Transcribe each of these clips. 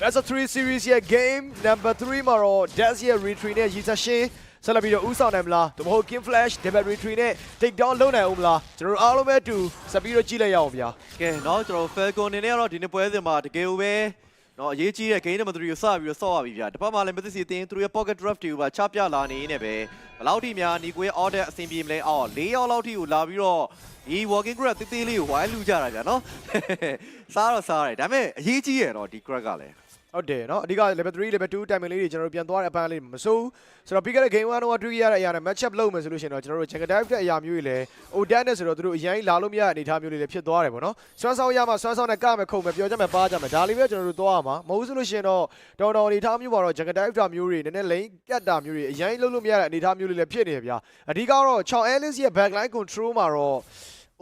Best of 3 series ရဲ့ game number 3မှာတော့ Daz ရဲ့ retreat နဲ့ Yisa Shin ဆက်လက်ပြီးတော့ဥဆောင်နိုင်မလားဒါမှမဟုတ် King Flash Double retreat နဲ့ take down လုပ်နိုင်အောင်မလားကျွန်တော်တို့အားလုံးပဲအတူဆက်ပြီးတော့ကြည့်လိုက်ရအောင်ဗျာ ကဲเนาะကျွန်တော် Falcon နေနဲ့ကတော့ဒီနေ့ပွဲစဉ်မှာတကယ်ကိုပဲเนาะအရေးကြီးတဲ့ game number 3ကိုစပြီးတော့ဆော့ရပြီဗျာတစ်ဖက်မှာလည်းမသိစီတင်းသူတို့ရဲ့ pocket draft တွေကိုပါချပြလာနေနေပဲဘယ်လောက်ထိများညီကိုရဲ့ order အဆင်ပြေမလဲအော်၄ရောက်လောက်ထိကိုလာပြီးတော့ဒီ walking grab တေးသေးလေးကိုဝိုင်းလူကြတာဗျာเนาะစားတော့စားရတယ်ဒါပေမဲ့အရေးကြီးရတော့ဒီ grab ကလည်း ဟုတ်တယ်နော်အဓိက level 3 level 2 timing လေးတွေကျွန်တော်တို့ပြန်သွားတဲ့အပန်းလေးမစိုးဆိုတော့ပြီးခဲ့တဲ့ game 1တော့တွေ့ရတဲ့အရာနဲ့ match up လုပ်မယ်ဆိုလို့ရှိရင်တော့ကျွန်တော်တို့ jungle dive တဲ့အရာမျိုးတွေလည်း odan နဲ့ဆိုတော့တို့အရင်လာလို့မရတဲ့အနေအထားမျိုးတွေလည်းဖြစ်သွားတယ်ပေါ့နော်ဆွမ်းဆောင်ရမှာဆွမ်းဆောင်နဲ့ကမယ်ခုံမယ်ပြောကြမယ်ပါကြမယ်ဒါလေးပဲကျွန်တော်တို့သွားရမှာမဟုတ်ဆိုလို့ရှိရင်တော့တော်တော်အနေအထားမျိုးပါတော့ jungle dive တာမျိုးတွေနည်းနည်းလိမ့်ကတ်တာမျိုးတွေအရင်လုပ်လို့မရတဲ့အနေအထားမျိုးတွေလည်းဖြစ်နေဗျာအဓိကတော့6 alice ရဲ့ backline control မှာတော့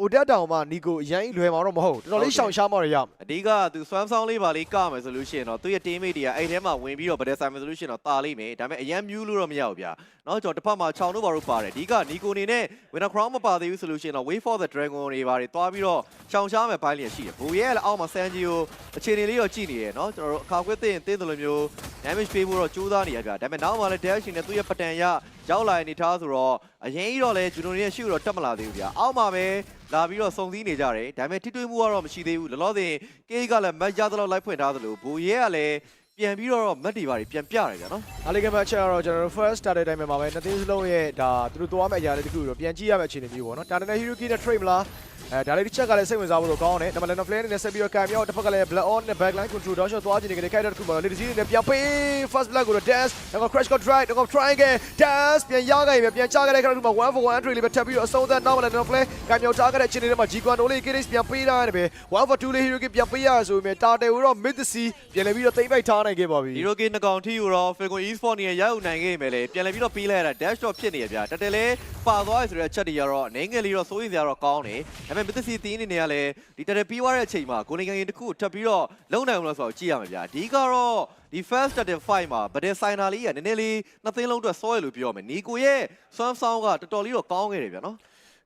Odan တောင်မှနီကိုအရင်လွယ်မှာတော့မဟုတ်တော်တော်လေးရှောင်ရှားမှရရအဓိကသူစွမ်းဆောင်လေးပါလေးကမယ်ဆိုလို့ရှိရင်တော့သူ့ရဲ့ teammate တွေကအဲ့ထဲမှာဝင်ပြီးတော့ဗဒက်ဆိုင်မယ်ဆိုလို့ရှိရင်တော့တာလိမ့်မယ်ဒါပေမဲ့အရန်မြူးလို့တော့မရဘူးဗျာเนาะကျွန်တော်တစ်ဖက်မှာ6တို့ပါတို့ပါတယ်အဓိကနီကိုနေနဲ့ winner crown မပါသေးဘူးဆိုလို့ရှိရင်တော့ wait for the dragon တွေပါတယ်တွားပြီးတော့ရှောင်ရှားမယ်ဘိုင်းလေးရှိတယ်ဘူရဲလည်းအောက်မှာ sanji ကိုအခြေအနေလေးတော့ကြည့်နေရယ်เนาะကျွန်တော်တို့အခါခွင့်သိရင်တင်းတယ်လို့မျိုး damage ပေးဖို့တော့ကြိုးစားနေရဗျာဒါပေမဲ့နောက်မှလည်း dash နဲ့သူ့ရဲ့ပတန်ရရောက်လာတဲ့အနေထားဆိုတော့အရင်ကြီးတော့လည်းဂျူနိုရဲ့ရှုတော့တက်မလာသေးဘူးဗျာအောက်မှာပဲလာပြီးတော့စုံစည်းနေကြတယ်ဒါပေမဲ့ထိတွေ့မှုကတော့မရှိသေးဘူးလောလောဆယ်ကေးကလည်းမတ်ရသလောက်လိုက်ဖွင့်ထားသလိုဘူရဲကလည်း ပြန်ပြီးတော့မတ်တွေပါပြန်ပြရတယ်ဗျာနော်အားလေးကမှချက်ကတော့ကျွန်တော်တို့ first started time မှာပဲနှစ်သိန်းစလုံးရဲ့ဒါသူတို့သွားမယ့်အရာလေးတခုတော့ပြန်ကြည့်ရမယ့်အခြေအနေမျိုးပေါ့နော်ဒါနဲ့ Hiroki နဲ့ trade မလား အဲဒါလေးတစ်ချက်ကလည်းစိတ်ဝင်စားဖို့တော့ကောင်းတယ်ဒါမှလည်း flare နဲ့ဆက်ပြီးတော့ကံမြောက်တစ်ဖက်ကလည်း black on နဲ့ backline control တော့ shot သွားခြင်းတွေခိုက်တဲ့တခုမှာလေဒီစီနဲ့ပြန်ပေး first black ကိုတော့ dash တော့ crash ကို try တော့ try again dash ပြန်ရခဲ့ပြီပြန်ချခဲ့တဲ့ခါတခုမှာ1 for 1 entry လေးပဲထပ်ပြီးတော့အဆုံးသတ်နောက်မှလည်း flare ကံမြောက်ထားခဲ့တဲ့အခြေအနေတွေမှာ G1 တို့လေး KDS ပြန်ပေးထားရတယ်ပဲ1 for 2လေး Hiroki ပြန်ပေးရဆိုပေမဲ့တာတယ်ကိုတော့ mid C ပြန်လည်းပြီးတော့သိမ့်ပိုက်ထားနိုင်ခဲ့ပါပြီဒီရိုကေနှကောင်ထီကိုတော့ Falcon Esport နေရရောက်နိုင်ခဲ့မယ်လေပြန်လည်းပြီးတော့ပေးလိုက်ရတာ dash shot ဖြစ်နေရဗျာတက်တယ်လေပါသွားရဆိုတဲ့အချက်တွေကတော့အနေငယ်လေးတော့စိုးရိမ်စရာတော့ကောင်းတယ်ဒါပေပေမဲ့မသစီတင်းအနေနဲ့ကလည်းဒီတရပြီးွားတဲ့အချိန်မှာကိုနေကရင်တစ်ခုထပ်ပြီးတော့လုံနိုင်အောင်လို့ဆိုတော့ကြည့်ရမှာဗျာဒီကတော့ဒီ first starting fight မှာဗဒယ်ဆိုင်နာလေးကနည်းနည်းလေးနှစ်သိန်းလုံးအတွက်စောရလို့ပြောရမယ်နီကိုရဲ့စွမ်းဆောင်ကတော်တော်လေးတော့ကောင်းခဲ့တယ်ဗျာနော်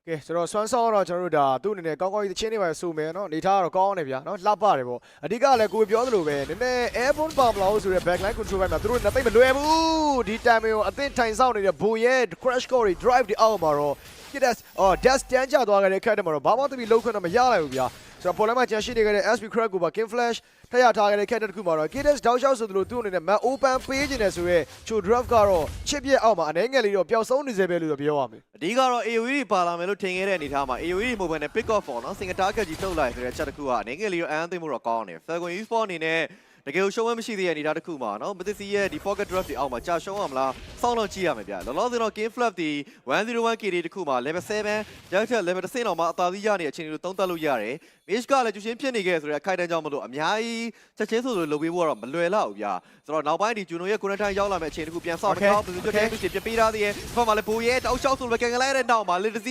ကဲကျွန်တော်ဆွမ်းဆောင်တော့ကျွန်တော်တို့ဒါသူ့အနေနဲ့ကောင်းကောင်းကြီးသချင်းတွေပါဆိုမယ်နော်နေထားတော့ကောင်းတယ်ဗျာနော်လှပတယ်ပေါ့အဓိကလည်းကိုပြောသလိုပဲနည်းနည်း airborne ပါမလားဆိုတဲ့ backline control ပဲမှာသူတို့နဲ့တိတ်မလွယ်ဘူးဒီ time ကိုအသင့်ထိုင်ဆောင်နေတဲ့ဘိုရဲ့ crash core တွေ drive တွေအောက်မှာတော့ kidas အော် dash တန်းကြသွားခဲ့တဲ့ခက်တယ်မှာတော့ဘာမှတပီလုံးခွင့်တော့မရလိုက်ဘူးဗျာဆိုတော့ပေါ်လမ်းမှာကျန်ရှိနေခဲ့တဲ့ SP crack ကိုပါ king flash ထရထားခဲ့တဲ့ခက်တဲ့တစ်ခုမှာတော့ kidas တောက်လျှောက်ဆိုသလိုသူ့အနေနဲ့ map open ပေးခြင်းတယ်ဆိုရဲချို draft ကတော့ချစ်ပြက်အောက်မှာအနေငယ်လေးတော့ပျောက်ဆုံးနေစေပဲလို့ပြောရမယ်အဓိကတော့ AOE တွေပါလာမယ်လို့ထင်ခဲ့တဲ့အနေထားမှာ AOE တွေမဟုတ်ဘဲနဲ့ pick off ပေါ့နော် single target ကြီးထုတ်လိုက်ဆိုတဲ့ချက်တစ်ခုကအနေငယ်လေးတော့အန်းသိမှုတော့ကောင်းတယ် Falcon Esport အနေနဲ့ တကယ်ရှုံးဝဲမရှိသေးတဲ့အနေထားတစ်ခုမှာနော်မသစီရဲ့ဒီ pocket draft တွေအောက်မှာကြာရှုံးရမလားစောင့်တော့ကြည့်ရမယ်ဗျလောလောဆယ်တော့ game flap ဒီ 101KD တစ်ခုမှာ level 7ရောက်ချက် level 10တော့မှအသာစီးရနေတဲ့အချိန်တွေသုံးသပ်လို့ရတယ် Mish ကလည်းကျူရှင်ဖြစ်နေခဲ့ဆိုတဲ့အခိုက်အတန့်ကြောင့်မလို့အများကြီးချက်ချင်းဆိုလိုလုပ်ပေးဖို့ကတော့မလွယ်လောက်ဘူးဗျာဆိုတော့နောက်ပိုင်းဒီဂျူနိုရဲ့ကိုရထိုင်ရောက်လာမယ့်အချိန်တစ်ခုပြန်ဆောက်မယ်ကောင်းသူတို့တဲ့သူပြပေးထားသေးရဲ့ဖက်မှာလည်းဘိုးရဲ့တောက်လျှောက်ဆိုလိုပဲကန်ကလိုက်တဲ့နောက်မှာ little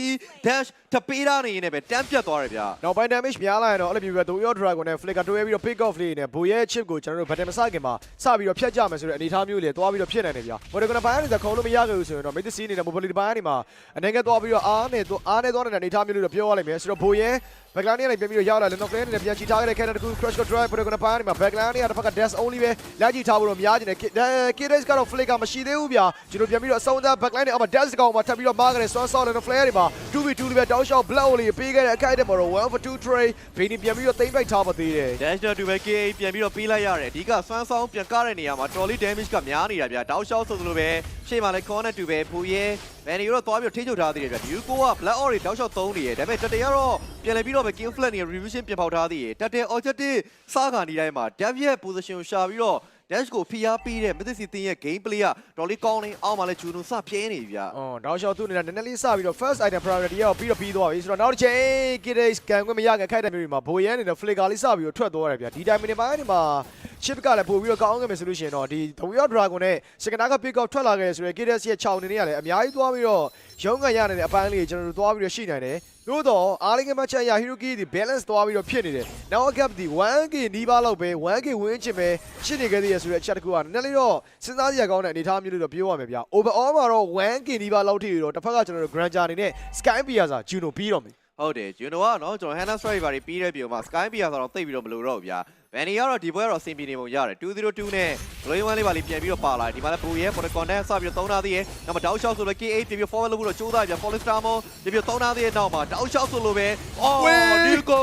dash ထပ်ပေးထားနေရင်လည်းပဲတန်းပြတ်သွားတယ်ဗျာနောက်ပိုင်း damage များလာရင်တော့အဲ့လိုမျိုးပဲဒိုယော dragon နဲ့ flicker တွဲပြီးတော့ pick off လေးနဲ့ဘူရဲ့ chip ကိုကျွန်တော်တို့ဗတ်တယ်မစခင်မှာစပြီးတော့ဖြတ်ကြမယ်ဆိုတဲ့အနေအထားမျိုးလေးတွားပြီးတော့ဖြစ်နိုင်တယ်ဗျာ။ Modegon ဘိုင်းနဲ့ခုံလို့မရခဲ့ဘူးဆိုရင်တော့ mid C အနေနဲ့ mobility ဘိုင်းနေမှာအနေငယ်တွားပြီးတော့အားနဲ့အားနဲ့သွားနေတဲ့အနေအထားမျိုးလေးတော့ပြောရလိမ့်မယ်ဆိုတော့ဘူရဲ့ backline နဲ့ပြန်ပြီးတော့ရောက်လာတယ် knock lane နဲ့ပြန်ချီထားခဲ့တဲ့ cannon တခု crash go drive Modegon ဘိုင်းနေမှာ backline နဲ့တစ်ဖက်က dash only ပဲလက်ကြည့်ထားဖို့တော့များကျင်တယ် KDS ကတော့ flicker မရှိသေးဘူးဗျာကျွန်တော်ပြန်ပြီးတော့အဆုံးသတ် backline နဲ့အောက်မှာ dash ကောင်မှာထပ်ပြီးတော့မားခဲ့တဲ့ swan saw နဲ့ flare တွေမှာ 2v2 လေးပဲ down shot blow လေးပေးခဲ့တဲ့အခိုက်အတန့်မှာတော့ well for 2 trade ဘေးနေပြန်ပြီးတော့သိမ့်ပိုက်ထားပါသေးတယ် dash နဲ့တူပဲ KA ပြန်ပြီးတော့ပေးလိုက်ရတယ်အဓိကစွမ်းဆောင်ပြန်ကားတဲ့နေရာမှာ trolley damage ကများနေတာဗျာတောက်လျှောက်ဆိုသလိုပဲ ရှေ့မှာလည်း corner တူပဲဖူရဲမန်နီရောသွားပြီးတော့ထိချုပ်ထားသေးတယ်ဗျာဒီကိုက black or တွေတောက်လျှောက်သုံးနေရဒါပေမဲ့တတရတော့ပြန်လဲပြီးတော့ပဲ king flat နေ revision ပြန်ပေါက်ထားသေးတယ်တတ objective စားခါနေတိုင်းမှာ dev ရဲ့ position ကိုရှာပြီးတော့ dash ကိုဖိအားပေးတဲ့မသစ်စီတင်းရဲ့ game play ကတော်လေးကောင်းနေအောက်မှာလည်းဂျူနိုစပြဲနေပြီဗျာအော်တောက်လျှောက်သူ့အနေနဲ့နည်းနည်းလေးစပြီးတော့ first item priority ရောပြီးတော့ပြီးသွားပြီဆိုတော့နောက်တစ်ချိန် Kids ကန်ခွင့်မရခင်ခိုက်တဲ့မျိုးတွေမှာဘိုရန်အနေနဲ့ flicker လေးစပြီးတော့ထွက်သွားတယ်ဗျာဒီ time နေပိုင်းဒီမှာ chip ကလည်းပို့ပြီးတော့ကောင်းခဲ့မယ်ဆိုလို့ရှိရင်တော့ဒီ The Wheel Dragon နဲ့ Second Arc Pick Up ထွက်လာခဲ့တယ်ဆိုရင် Kids ရဲ့6အနေနဲ့ကလည်းအများကြီးသွားပြီးတော့ရုံးကန်ရနေတဲ့အပိုင်းလေးကျွန်တော်တို့သွားပြီးတော့ရှိနိုင်တယ် သို့တော့အားလင်းကမချန်ရ Hiroki ဒီ balance သွားပြီးတော့ဖြစ်နေတယ်။ Now gap ဒီ 1k နီးပါးလောက်ပဲ 1k ဝင်းချင်ပဲရှိနေခဲ့သေးရဆိုတဲ့အချက်တစ်ခုကနည်းနည်းလေးတော့စဉ်းစားစရာကောင်းတဲ့အနေအထားမျိုးလေးတော့ပြောရမယ်ဗျာ။ Overall မှာတော့ 1k နီးပါးလောက်ထိတော့တစ်ဖက်ကကျွန်တော်တို့ Granger အနေနဲ့ Sky Piazza Juno ပြီးတော့မယ်ဟုတ်တယ်ဂျူနိုကနော်ကျွန်တော် Hannah Strike ဘာတွေပြီးတဲ့ပြုံမှာ Sky Pia ဆိုတော့တိတ်ပြီးတော့မလို့တော့ဘူး ဗျာဘန်နီကတော့ဒီပွဲကတော့အဆင်ပြေနေပုံရတယ်202နဲ့ Glowing One လေးပါလေးပြန်ပြီးတော့ပါလာတယ်ဒီမှာလည်းဘူရဲ Protocol နဲ့စပြီးတော့သုံးထားသေးရဲ့နောက်မှာတောက်လျှောက်ဆိုလည်း KA ပြန်ပြီး forward လုပ်ဖို့တော့ကြိုးစားကြ Falling Star မောပြန်ပြီးသုံးထားသေးရဲ့နောက်မှာတောက်လျှောက်ဆိုလို့ပဲအော် Nico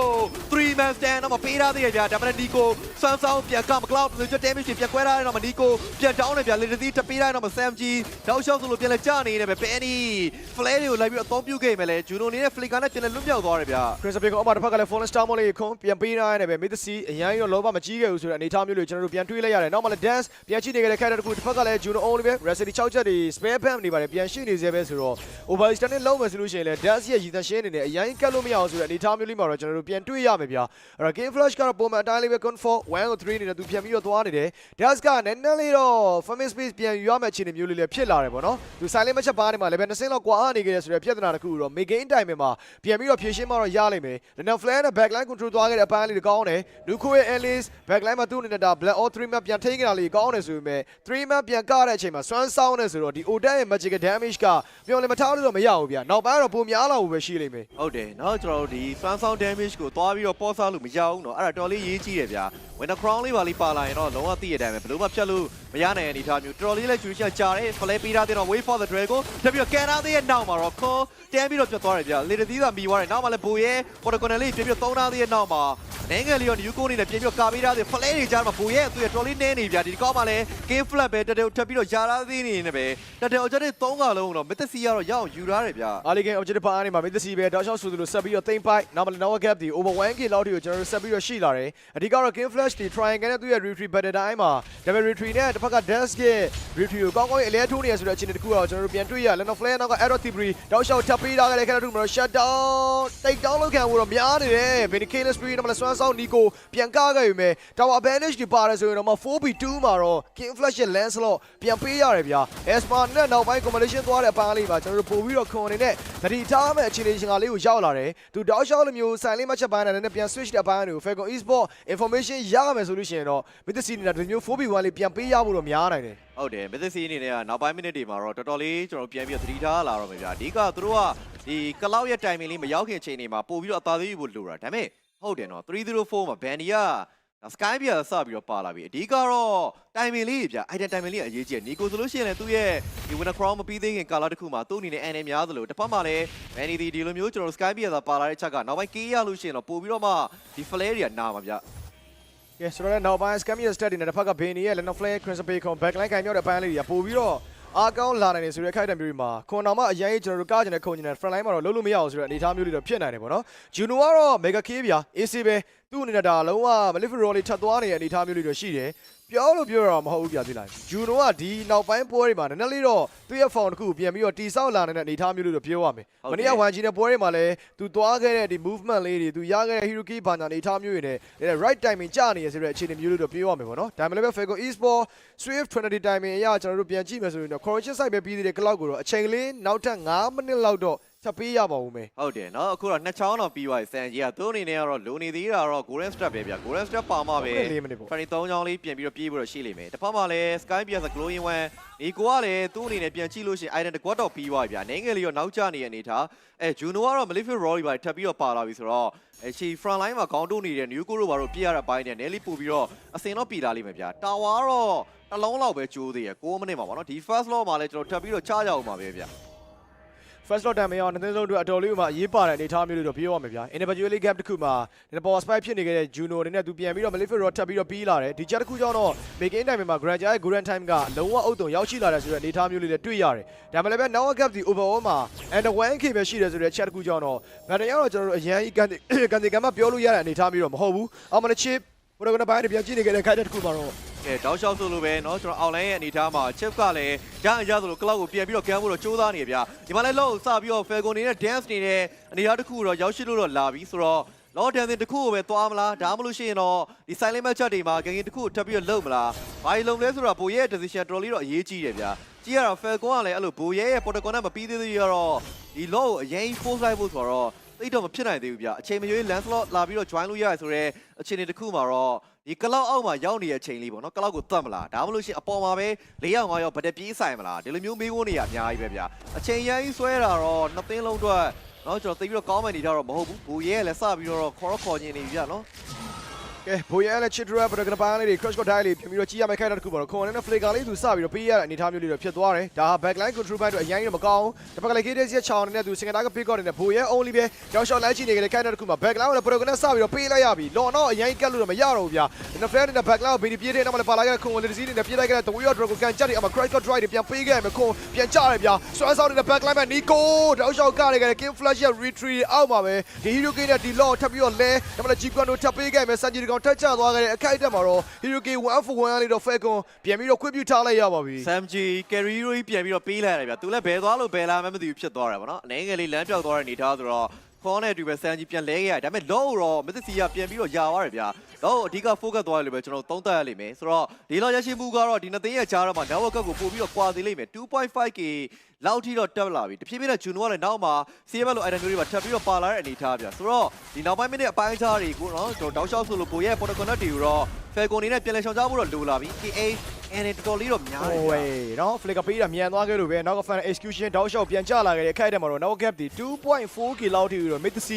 3 man stand နောက်မှာပေးထားသေးရဲ့ဗျာဒါပေမဲ့ Nico ဆန်းဆောင်ပြန်ကမ cloud လို့ချက် damage ပြန်ကွဲထားတဲ့နောက်မှာ Nico ပြန် down နဲ့ဗျာ Lady တပေးထားတဲ့နောက်မှာ SamG တောက်လျှောက်ဆိုလို့ပြန်လဲကြာနေတယ်ပဲ Penny flare တွေကိုလိုက်ပြီးတော့အသုံးပြုခဲ့မယ်လေ Juno နေတဲ့ Flicker နဲ့ပြန်လဲလွတ်မြောက်သွားတယ်ဗျာခရစ်စပီကအမတစ်ဖက်ကလည်း Fallen Star မော်လေးခွန်ပြန်ပေးထားရတယ်ပဲမစ်သစီအရင်ရောလောဘမကြီးခဲ့ဘူးဆိုတဲ့အနေအထားမျိုးလေးကျွန်တော်တို့ပြန်တွေးလိုက်ရတယ်နောက်မှလည်း dance ပြန်ချိနေခဲ့တဲ့ခိုက်တဲ့တစ်ခုတစ်ဖက်ကလည်း Juno only ပဲ Recipe 6ချက်တွေ spare bam နေပါတယ်ပြန်ရှိနေသေးပဲဆိုတော့ Overstar နဲ့လုံးမယ်ဆိုလို့ရှိရင်လည်း dance ရဲ့ရည်သန့်ရှင်းနေတယ်အရင်ကတ်လို့မရအောင်ဆိုတဲ့အနေအထားမျိုးလေးမှာတော့ကျွန်တော်တို့ပြန်တွေးရမယ်ဗျာအဲ့တော့ Game Flash ကတော့ပုံမှန်အတိုင်းလေးပဲ Con4 1ကို3နေတဲ့သူပြန်ပြီးတော့သွားနေတယ် dance ကနည်းနည်းလေးတော့ famous space ပြန်ယူရမယ့်အခြေအနေမျိုးလေးလည်းဖြစ်လာတယ်ပေါ့နော်သူ silent match ပါနေမှာလည်းပဲ20လောက်ကွာနေခဲ့တဲ့ဆိုတဲ့ပြဿနာတစ်ခုတော့ main game time မှာပြန်ပြီးတော့ဖြည့်ရှင်းမှတော့ရလိမ့်မယ် Lennon Flare နဲ့ backline control သွားခဲ့တဲ့အပိုင်းလေးတွေကောင်းတယ် Nuko ရဲ့ Alice backline မှာသူ့အနေနဲ့ဒါ Black All 3 map ပြန်ထိန်းကြတာလေးကောင်းတယ်ဆိုပေမဲ့3 map ပြန်ကတဲ့အချိန်မှာစွမ်းဆောင်နေဆိုတော့ဒီ Oden ရဲ့ magical damage ကပြောင်းလဲမထားလို့တော့မရဘူးဗျာနောက်ပိုင်းကတော့ပုံများလာဖို့ပဲရှိလိမ့်မယ် ဟုတ်တယ်เนาะကျွန်တော်တို့ဒီ fan sound damage ကိုသွားပြီးတော့ပေါ်စားလို့မရဘူးเนาะအဲ့ဒါတော်လေးရေးကြည့်တယ်ဗျာ Winter Crown လေးပါလေးပါလာရင်တော့လုံးဝသိရတဲ့အတိုင်းပဲဘယ်လို့မှဖြတ်လို့မရနိုင်တဲ့အနေအထားမျိုးတော်တော်လေးလည်းကျူချကြာတယ် play ပေးထားတဲ့တော့ wait for the dragon တက်ပြီးတော့ကန်ထားတဲ့ရဲ့နောက်မှာတော့ call တန်းပြီးတော့ပြတ်သွားတယ်ဗျာလေတသီးသာမိသွားတယ်နောက်မှလည်းဘိုရဲ protocol လေးပြပြသုံးထားတဲ့ရဲ့နောက်မှာ နိုင်ငံလေးရော new code နေနဲ့ပြင်ပြီးတော့ကာပေးထားတဲ့ play တွေကြားမှာဘိုရဲသူရတော်လေးနည်းနေဗျာဒီကောက်မှလည်း game flat ပဲတက်တယ်ထပ်ပြီးတော့ယာထားသေးနေနေပဲတက်တယ် objective 3ကလုံးတော့ meta c ကတော့ရအောင်ယူထားတယ်ဗျာ Ali Game objective ပါအနေမှာ Mid C ပဲတောက်လျှောက်ဆိုသလိုဆက်ပြီးတော့ think pipe နောက်မှလည်း Nova Gap ဒီ over 1k လောက်ထိကိုကျွန်တော်တို့ဆက်ပြီးတော့ရှိလာတယ်အဓိကတော့ Game Flash ဒီ triangle နဲ့သူ့ရဲ့ retreat battle တိုင်းမှာ double retreat နဲ့တစ်ဖက်က dash ရဲ့ retreat ကိုကောင်းကောင်းအလဲထိုးနေရဆိုတဲ့အခြေအနေတစ်ခုတော့ကျွန်တော်တို့ပြန်တွေ့ရ Lennon Flare နောက်က Arrow Thibri တောက်လျှောက်ထပ်ပေးထားခဲ့တဲ့ခက်တဲ့သူမှာ shut down တိတ်တောင်းလောက်ခံဖို့တော့များနေတယ် Vindicator Spree နောက်မှလည်းစွမ်းဆောင် Nico ပြန်ကားခဲ့ပြီမဲ့ Tower Advantage ဒီပါတယ်ဆိုရင်တော့ 4v2 မှာတော့ King Flash ရဲ့ Lancelot ပြန်ပေးရတယ်ဗျာ Esma နဲ့နောက်ပိုင်း combination သွားတဲ့အပန်းလေးပါကျွန်တော်တို့ပို့ပြီးတော့ခွန်အနေနဲ့တတိထားမဲ့အခြေအနေရှင်ကလေးကိုရောက်လာတယ်သူတောက်လျှောက်လိုမျိုး silent match ပိုင်းနဲ့လည်းပြန် switch တဲ့အပိုင်းတွေကို Falcon Esport information ရရမယ်ဆိုလို့ရှိရင်တော့ Mid C နေတာဒီမျိုး 4v1 လေးပြန်ပေးရဖို့တော့များနိုင်တယ်ဟုတ်တယ်မက်သစီအနေနဲ့ကနောက်ပိုင်းမိနစ်တွေမှာတော့တော်တော်လေးကျွန်တော်ပြန်ပြီးသတိထားလာတော့မယ်ဗျာအဓိကသူတို့ကဒီကလောက်ရဲ့ timing လေးမရောက်ခင်အချိန်တွေမှာပို့ပြီးတော့အသာသေးယူဖို့လိုတာဒါပေမဲ့ ဟုတ်တယ်နော်304မှာ Bandy က Sky ပြစပြီးတော့ပါလာပြီအဓိကတော့ timing လေးဗျာအဲ့တဲ့ timing လေးအရေးကြီးတယ်နီကိုဆိုလို့ရှိရင်လည်းသူ့ရဲ့ဒီ winner crown မပြီးသေးခင်ကာလတစ်ခုမှာသူ့အနေနဲ့ NA များသလိုတစ်ဖက်မှာလည်း Bandy ဒီဒီလိုမျိုးကျွန်တော် Sky ပြသာပါလာတဲ့ချက်ကနောက်ပိုင်းကေးရလို့ရှိရင်တော့ပို့ပြီးတော့မှဒီ flare တွေကနာမှာဗျာကဲဆိုတော့လည်းနောက်ပိုင်း scam ရဲ့ stat တွေနဲ့တစ်ဖက်က Bane ရဲ့ Lennon Flare Crimson Bacon backline ကင်မြောက်တဲ့အပိုင်းလေးတွေကပို့ပြီးတော့ အားကောင်းလာနိုင်တယ်ဆိုတဲ့ခိုက်တဲ့မျိုးတွေမှာခွန်တော်မှအရင်ကျွန်တော်တို့ကားကျင်တဲ့ခုန်ကျင်တဲ့ front line မှာတော့လုံးလို့မရအောင်ဆိုတဲ့အနေအထားမျိုးတွေတော့ဖြစ်နိုင်တယ်ပေါ့နော် Juno ကတော့ Mega K ဗျာ AC ပဲ သူ့အနေနဲ့ဒါလုံးဝ Malefic Roll လေးထပ်သွားနေတဲ့အနေအထားမျိုးလေးတော့ရှိတယ်ပြောလို့ပြောရတော့မဟုတ်ဘူးပြသိလိုက်ဂျူနိုကဒီနောက်ပိုင်းပွဲတွေမှာနည်းနည်းလေးတော့သူ့ရဲ့ form တစ်ခုပြန်ပြီးတော့တီဆောက်လာနေတဲ့အနေအထားမျိုးလေးတော့ပြောရမယ်မနေ့ကဝန်ကြီးတဲ့ပွဲတွေမှာလည်းသူသွားခဲ့တဲ့ဒီ movement လေးတွေသူရခဲ့တဲ့ Hiroki ဘာညာအနေအထားမျိုးတွေနဲ့ right timing ကြနေရဆိုတဲ့အခြေအနေမျိုးလေးတော့ပြောရမယ်ပေါ့နော်ဒါမှလည်းပဲ Fago Esport Swift 20 timing အရကျွန်တော်တို့ပြန်ကြည့်မယ်ဆိုရင်တော့ correction site ပဲပြီးသေးတယ် cloud ကိုတော့အချိန်လေးနောက်ထပ်9မိနစ်လောက်တော့ ထပ်ပေးရပါဦးမယ်ဟုတ်တယ်နော်အခုတော့နှစ်ချောင်းတော့ပြီးသွားပြီဆန်ကြီးကသူ့အနေနဲ့ကတော့လိုနေသေးတာတော့ golden strap ပဲဗျ golden strap ပါမှပဲ3ချောင်းလေးပြင်ပြီးတော့ပြေးဖို့တော့ရှိလိမ့်မယ်တစ်ဖက်မှာလည်း sky ps glowing one ဒီကိုကလည်းသူ့အနေနဲ့ပြန်ကြည့်လို့ရှိရင် iron တကွက်တော့ပြီးသွားပြီဗျနိုင်ငယ်လေးရောနောက်ကျနေတဲ့အနေထားအဲ juno ကတော့ malefic rory ပါထပ်ပြီးတော့ပါလာပြီဆိုတော့အချီ front line မှာခေါင်းတိုးနေတဲ့ new go တို့ဘာလို့ပြေးရတာပိုင်းနဲ့နဲလေးပို့ပြီးတော့အစင်တော့ပြေးလာလိမ့်မယ်ဗျာတာဝါတော့တလုံးလောက်ပဲကျိုးသေးရ9မိနစ်မှာပါနော်ဒီ first law မှာလည်းကျွန်တော်ထပ်ပြီးတော့ချရအောင်ပါပဲဗျာ first lot time ရောနှစ်သိန်းလုံးတို့အတော်လေးမှအရေးပါတဲ့အနေအထားမျိုးတွေတော့ပြောရမယ်ဗျာ individually gap တစ်ခုမှာဒီ power spike ဖြစ်နေခဲ့တဲ့ Juno အနေနဲ့သူပြန်ပြီးတော့ Malefic Rod ထပ်ပြီးတော့ပြီးလာတယ်ဒီချက်တစ်ခုကြောင့်တော့ making time မှာ Grand Jai Grand Time ကလုံးဝအုပ်တုံရောက်ရှိလာတယ်ဆိုတဲ့အနေအထားမျိုးလေးလည်းတွေ့ရတယ်ဒါမှလည်းပဲ now gap ဒီ overall မှာ under 1k ပဲရှိတယ်ဆိုတဲ့ချက်တစ်ခုကြောင့်တော့ဗန်တန်ရောက်တော့ကျွန်တော်တို့အရန်ကြီးကန်ကန်ဒီကန်မပြောလို့ရတဲ့အနေအထားမျိုးတော့မဟုတ်ဘူးအောင်မလဲ chip ဘယ်တော့ကပိုင်းပြန်ကြည့်နေခဲ့တဲ့ခိုက်တဲ့တစ်ခုမှာတော့ ကဲတောက်လျှောက်ဆိုလိုပဲเนาะကျွန်တော် online ရဲ့အနေထားမှာ chip ကလည်းရအောင်ရသလို cloud ကိုပြန်ပြီးတော့ကမ်းဖို့တော့စူးစမ်းနေပြဒီမှာလည်းလောက်စပြီးတော့ falcon နေတဲ့ dance နေတဲ့အနေထားတစ်ခုတော့ရောက်ရှိလို့တော့လာပြီဆိုတော့လော dance တစ်ခုကိုပဲသွားမလားဒါမှမဟုတ်ရှင်တော့ဒီ silent match တွေမှာဂိမ်းတစ်ခုကိုထပ်ပြီးတော့လုပ်မလားဘာကြီးလုံးလဲဆိုတော့ဘိုရဲ့ decision တော်တော်လေးတော့အရေးကြီးတယ်ဗျာကြည့်ရတော့ falcon ကလည်းအဲ့လိုဘိုရဲ့ရဲ့ protocol နဲ့မပြီးသေးသေးရတော့ဒီ law ကိုအရင် force လိုက်ဖို့ဆိုတော့ သိတော့မဖြစ်နိုင်သေးဘူးဗျာအချိန်မရွေး landslot လာပြီးတော့ join လို့ရတယ်ဆိုတော့အခြေအနေတစ်ခုမှာတော့ဒီကလောက်အောက်မှာရောက်နေတဲ့အချိန်လေးပေါ့နော်ကလောက်ကိုတတ်မလားဒါမှမဟုတ်ရှင်အပေါ်မှာပဲ၄ယောက်၅ယောက်ဗတက်ပြေးဆိုင်မလားဒီလိုမျိုးမေးခွန်းတွေကအများကြီးပဲဗျာအချိန်ရိုင်းဆွဲတာတော့နှစ်သိန်းလုံးအတွက်နော်ကျွန်တော်သိပြီးတော့ကောင်းမှန်နေကြတော့မဟုတ်ဘူးဘူရဲကလည်းစပြီးတော့ခေါ်ခေါ်ညင်နေပြီဗျာနော် ကဲကဲဘိုရဲနဲ့ချစ်ဒရပရဂရပန်လေးတွေ crush ကို die လေးပြင်ပြီးတော့ကြီးရမယ့်ခိုက်တာတစ်ခုပေါ့နော်ခွန်နဲ့ flicker လေးသူစပြီးတော့ပေးရတဲ့အနေအထားမျိုးလေးတော့ဖြစ်သွားတယ်ဒါဟာ backline control ဘက်တော့အရင်ကမကောင်းတစ်ဖက်ကလည်း KDS ရဲ့ချောင်းနဲ့သူ single target pick out နဲ့ဘိုရဲ only ပဲကြောက်ရှော့လိုက်ချနေကြတဲ့ခိုက်တာတစ်ခုမှာ backline ကို program နဲ့စပြီးတော့ပေးလိုက်ရပြီလော်တော့အရင်ကတ်လို့တော့မရတော့ဘူးဗျာဒီ flare နဲ့ backline ကိုဘေးပြေးတဲ့နောက်မှာလည်းပါလာခဲ့တဲ့ခွန်ဝင်လေးစီးနဲ့ပြေးလိုက်ခဲ့တဲ့ three dragon ကန်ကြက်တွေအမ crash cut drive တွေပြန်ပေးခဲ့မယ်ခွန်ပြန်ကြတယ်ဗျာဆွဲဆောက်နေတဲ့ backline မှာ Nico တောက်လျှောက်ကရခဲ့တဲ့ King Flash ရဲ့ retreat အောက်မှာပဲဒီ Hero King နဲ့ဒီ law ထပ်ပြီးတော့လဲဒါမှလည်း Jeep ကတော့ထပ်ပေးခဲ့မယ်စန်ဂျီကောင်ထပ်ချသွားခဲ့တဲ့အခိုက်အတန့်မှာတော့ Hero King 1 for 1လေးတော့ Falcon ပြန်ပြီးတော့ခွင့်ပြုထားလိုက်ရပါပြီ Sam G Carry Hero ကြီးပြန်ပြီးတော့ပေးလိုက်ရတယ်ဗျသူလည်းဘယ်သွားလို့ဘယ်လာမှမသိဘူးဖြစ်သွားတယ်ဗောနော်အနေငယ်လေးလမ်းပြောက်သွားတဲ့အနေထားဆိုတော့ခေါင်းနဲ့အတူပဲ Sam G ပြန်လဲခဲ့ရတယ်ဒါပေမဲ့ low တော့ Mr. C ကပြန်ပြီးတော့ယာသွားတယ်ဗျတော့အဓိက focus သွားရလို့ပဲကျွန်တော်သုံးသပ်ရလိမ့်မယ်ဆိုတော့ဒီလောက်ရရှိမှုကတော့ဒီနှစ်သိန်းရဲ့ကြားတော့မှ network ကိုပို့ပြီးတော့ကွာသေးလိမ့်မယ် 2.5k လောက်ထိတော့တက်လာပြီတဖြည်းဖြည်းနဲ့ Juno ကလည်းနောက်မှာ CML လို item မျိုးတွေပါထပ်ပြီးတော့ပါလာတဲ့အနေထားဗျဆိုတော့ဒီနောက်ပိုင်းမိနစ်အပိုင်းခြားတွေကိုနော်ကျွန်တော်တောက်လျှောက်ဆိုလို့ပို့ရဲ့ protocol တွေကိုတော့ Falcon နေနဲ့ပြန်လည်ရှောင်ကြဖို့တော့လိုလာပြီ KA အနေတော်တော်လေးတော့များတယ်ဟိုဗျဝေးနော် flicker ပေးတာမြန်သွားခဲ့လို့ပဲနောက်က fan execution တောက်လျှောက်ပြန်ကျလာခဲ့တဲ့အခိုက်အတန့်မှာတော့ knock gap ဒီ 2.4k လောက်ထိပြီးတော့ mid C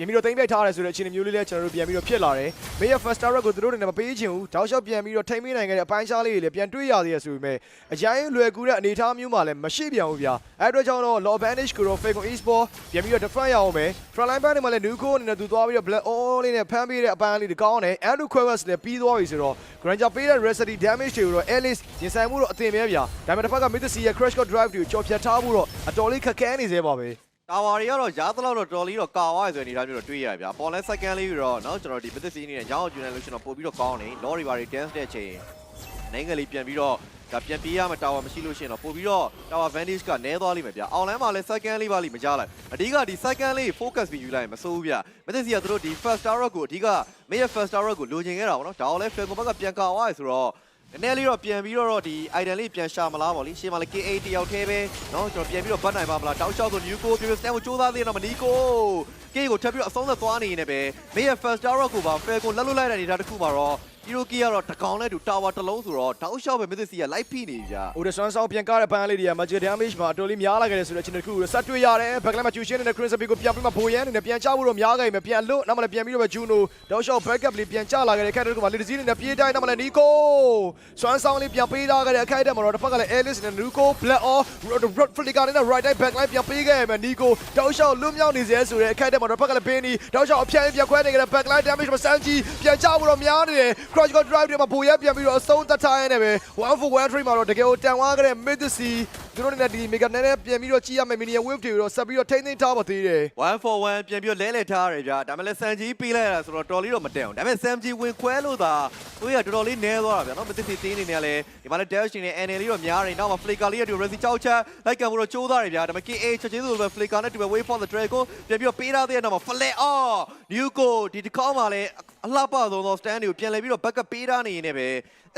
ပြန်ပြီးတော့တိမ့်ပြတ်ထားတယ်ဆိုတဲ့အခြေအနေမျိုးလေးလည်းကျွန်တော်တို့ပြန်ပြီးတော့ဖြစ်လာတယ်။ Mayor First Star ကိုသူတို့တွေနဲ့မပေးချင်ဘူး။တောက်လျှောက်ပြန်ပြီးတော့ထိမ့်မိနိုင်ခဲ့တဲ့အပိုင်းခြားလေးတွေလည်းပြန်တွေ့ရသေးရဆိုပေမဲ့အရင်လွယ်ကူတဲ့အနေအထားမျိုးမှလည်းမရှိပြန်ဘူးဗျာ။အဲ့အတွက်ကြောင့်တော့ Law Bandage ကိုတော့ Falcon Esport ပြန်ပြီးတော့ defend ရအောင်မယ်။ Front line ဘက်တွေမှာလည်း Nuko အနေနဲ့သူသွားပြီးတော့ Black All လေးနဲ့ဖမ်းပေးတဲ့အပိုင်းလေးတွေကောင်းတယ်။ Andrew Quest လည်းပြီးသွားပြီဆိုတော့ Granger ပေးတဲ့ Recipe damage တွေကိုတော့ Alice ရင်ဆိုင်မှုတော့အသင်ပဲဗျာ။ဒါပေမဲ့တစ်ဖက်က Mid C ရဲ့ Crash Cut Drive တွေကိုကြော်ဖြတ်ထားမှုတော့အတော်လေးခက်ခဲနေသေးပါပဲ။ တာဝါတွေကတော့ရားသလောက်တော့တော်လေးတော့ကာဝါရဆိုတဲ့အနေအထားမျိုးတော့တွေ့ရဗျာပေါ်လဲ second လေးပြီးတော့เนาะကျွန်တော်ဒီ business စီးနေတဲ့ရောင်းအောင်ကျွန်းနေလို့ရှိရင်တော့ပို့ပြီးတော့ကောင်းတယ် law တွေဘာတွေ dance တဲ့အချိန်နိုင်ငံလေးပြန်ပြီးတော့ဒါပြန်ပြေးရမှာတာဝါမရှိလို့ရှိရင်တော့ပို့ပြီးတော့တာဝါ vantage ကနဲသွားလိမ့်မယ်ဗျာအောင်လန်းမှာလဲ second လေးပါလိမ့်မကြလိုက်အဓိကဒီ second လေး focus ပြီးယူလိုက်ရင်မစိုးဘူးဗျာ business စီကသူတို့ဒီ first star rock ကိုအဓိက main first star rock ကိုလိုချင်ခဲ့တာပေါ့နော်ဒါအောင်လဲ fair ဘက်ကပြန်ကာဝါရဆိုတော့ နည်းနည်းလေးတော့ပြန်ပြီးတော့ဒီ item လေးပြန်ရှာမလားပေါ့လေရှေ့မှာလည်း KA တယောက်သေးပဲเนาะကျွန်တော်ပြန်ပြီးတော့ဗတ်နိုင်ပါမလားတောက်လျှောက်ဆို new go ပြေစတန်ကိုစူးစမ်းသေးတယ်တော့မနီကို KA ကိုထပ်ပြီးတော့အဆုံးသက်သွားနေနေပဲမေးရ first star rock ကိုပါ fair ကိုလက်လွတ်လိုက်တဲ့အနေထားတစ်ခုမှာတော့ Hero Key ကတော့တကောင်နဲ့တူ tower တစ်လုံးဆိုတော့တောက်လျှောက်ပဲ Mr. C ကလိုက်ဖိနေကြ။အိုဒဆွမ်းဆောင်ပြန်ကားတဲ့ပန်းလေးတွေက magic damage မှာအတော်လေးများလာခဲ့တယ်ဆိုတဲ့အခြေအနေတစ်ခုကိုဆက်တွေ့ရတယ်။ backline မှာ Jushin နဲ့ Chris Abbey ကိုပြန်ပြီးမှဘိုရန်အနေနဲ့ပြန်ချဖို့တော့များခဲ့ပြီပြန်လို့နောက်မှလည်းပြန်ပြီးတော့ Juno တောက်လျှောက် backup လေးပြန်ချလာခဲ့တဲ့ခိုက်တဲ့ကမှာ Little Z နဲ့ပြေးတိုင်းနောက်မှလည်း Nico ဆွမ်းဆောင်လေးပြန်ပေးထားခဲ့တဲ့အခိုက်အတန့်မှာတော့တစ်ဖက်ကလည်း Alice နဲ့ Nuko Black All Road Flicker နဲ့ right eye backline ပြန်ပေးခဲ့ရမယ် Nico တောက်လျှောက်လွတ်မြောက်နေစေဆိုတဲ့အခိုက်အတန့်မှာတော့တစ်ဖက်ကလည်း Benny တောက်လျှောက်အပြိုင်ပြန်ခွဲနေခဲ့တဲ့ backline damage မှာစမ်းကြီးပြန်ချဖို့တော့များနေတယ် Crouch Got Drive တွေမှာဘိုရန်ပြန်ပြီးတော့အဆုံးသတ်ထားရနေပဲ1 for 1 trade မှာတော့တကယ်ကိုတန်ဝါခဲ့တဲ့ Mid C သူတို့နဲ့ဒီ Mega နဲ့နဲ့ပြန်ပြီးတော့ကြည့်ရမယ် Minion Wave တွေကိုတော့ဆက်ပြီးတော့ထိမ့်သိမ်းထားပါသေးတယ်1 for 1ပြန်ပြီးတော့လဲလဲထားရတယ်ဗျာဒါပေမဲ့လည်း Sam G ပေးလိုက်ရတာဆိုတော့တော်လေးတော့မတက်အောင်ဒါပေမဲ့ Sam G ဝင်ခွဲလို့သာသူကတော်တော်လေးနဲသွားတာဗျာနော် Mr. C တင်းနေနေရလဲဒီမှာလည်း dash နေ NL လေးတော့များတယ်နောက်မှာ flicker လေးကတူ Resi ကြောက်ချက်လိုက်ကံဖို့တော့ကြိုးစားတယ်ဗျာဒါပေမဲ့ KA ချက်ချင်းဆိုလိုပဲ flicker နဲ့တူပဲ wait for the dragon ပြန်ပြီးတော့ပေးထားတဲ့နောက်မှာ flare off new go ဒီတစ်ခေါက်မှာလည်းအလှပဆုံးသော stand တွေကိုပြန်လဲပြီးတော့ backup ပေးထားနေနေပဲ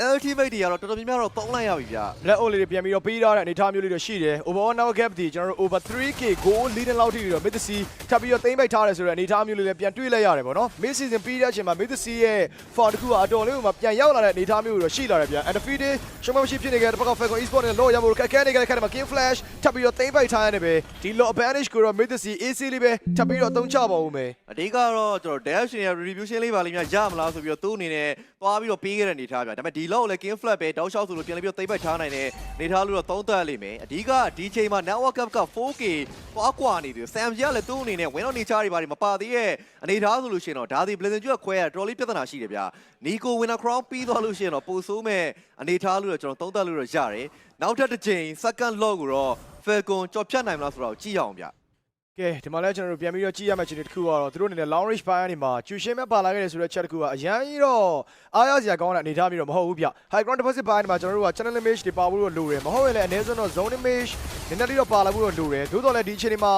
ultimate တွေကတော့တော်တော်များများတော့သုံးလိုက်ရပြီဗျာ Black Hole လေးတွေပြန်ပြီးတော့ပေးထားတဲ့အနေအထားမျိုးလေးတော့ရှိတယ် overall now gap ဒီကျွန်တော်တို့ over 3k goal leading လောက်ထိပြီးတော့ Mid C ထပ်ပြီးတော့သိမ်းပိုက်ထားတယ်ဆိုတဲ့အနေအထားမျိုးလေးလည်းပြန်တွေ့လိုက်ရတယ်ပေါ့နော် Mid season ပြီးတဲ့အချိန်မှာ Mid C ရဲ့ form တစ်ခုကအတော်လေးကိုမှပြန်ရောက်လာတဲ့အနေအထားမျိုးတွေတော့ရှိလာတယ်ဗျ undefeated ရှုံးမရှိဖြစ်နေကြတဲ့ဘက်က Falcon Esport နဲ့လောရဖို့ခက်ခဲနေကြတဲ့ခါမှာ King Flash ထပ်ပြီးတော့သိမ်းပိုက်ထားရတယ်ပဲဒီ low advantage ကိုတော့ Mid C AC လေးပဲထပ်ပြီးတော့အသုံးချပါဦးမယ်အဓိကတော့ကျွန်တော် dash ရဲ့ retribution လေးပါလိမ့်များရမလားဆိုပြီးတော့သူ့အနေနဲ့သွားပြီးတော့ပေးခဲ့တဲ့အနေထားဗျာဒါပေမဲ့ဒီလောက်လည်း king flat ပဲတောက်လျှောက်ဆိုလို့ပြန်လည်းပြီးတော့သိမ့်ပိုက်ထားနိုင်တဲ့အနေထားလို့တော့သုံးသပ်လိမ့်မယ်အဓိကဒီချိန်မှာ network up က 4K သွားကွာနေတယ် Sam ကြီးကလည်းသူ့အနေနဲ့ win on nature တွေပါတွေမပါသေးရဲ့အနေထားဆိုလို့ရှိရင်တော့ဒါဒီ blazing ကျွတ်ခွဲရတော်လေးပြဿနာရှိတယ်ဗျာ Nico winner crown ပြီးသွားလို့ရှိရင်တော့ပိုဆိုးမဲ့အနေထားလို့တော့ကျွန်တော်သုံးသပ်လို့တော့ရတယ်နောက်ထပ်တစ်ချိန် second log ကိုတော့ Falcon ကြော်ဖြတ်နိုင်မလားဆိုတော့ကြည့်ရအောင်ဗျ ကဲဒီမှာလည်းကျွန်တော်တို့ပြန်ပြီးတော့ကြည့်ရမယ့်အခြေအနေတစ်ခုကတော့သူတို့အနေနဲ့ long range fire နေမှာကျူရှင်းမဲ့ပါလာခဲ့တယ်ဆိုတဲ့ chat တစ်ခုကအရန်ကြီးတော့အားရစရာကောင်းတဲ့အနေအထားမျိုးတော့မဟုတ်ဘူးဗျ high ground deposit ပိုင်းမှာကျွန်တော်တို့က channel image တွေပါဖို့တော့လိုတယ်မဟုတ်ရင်လည်းအနည်းဆုံးတော့ zone image နည်းနည်းလေးတော့ပါလာဖို့တော့လိုတယ်သို့တော်လည်းဒီအခြေအနေမှာ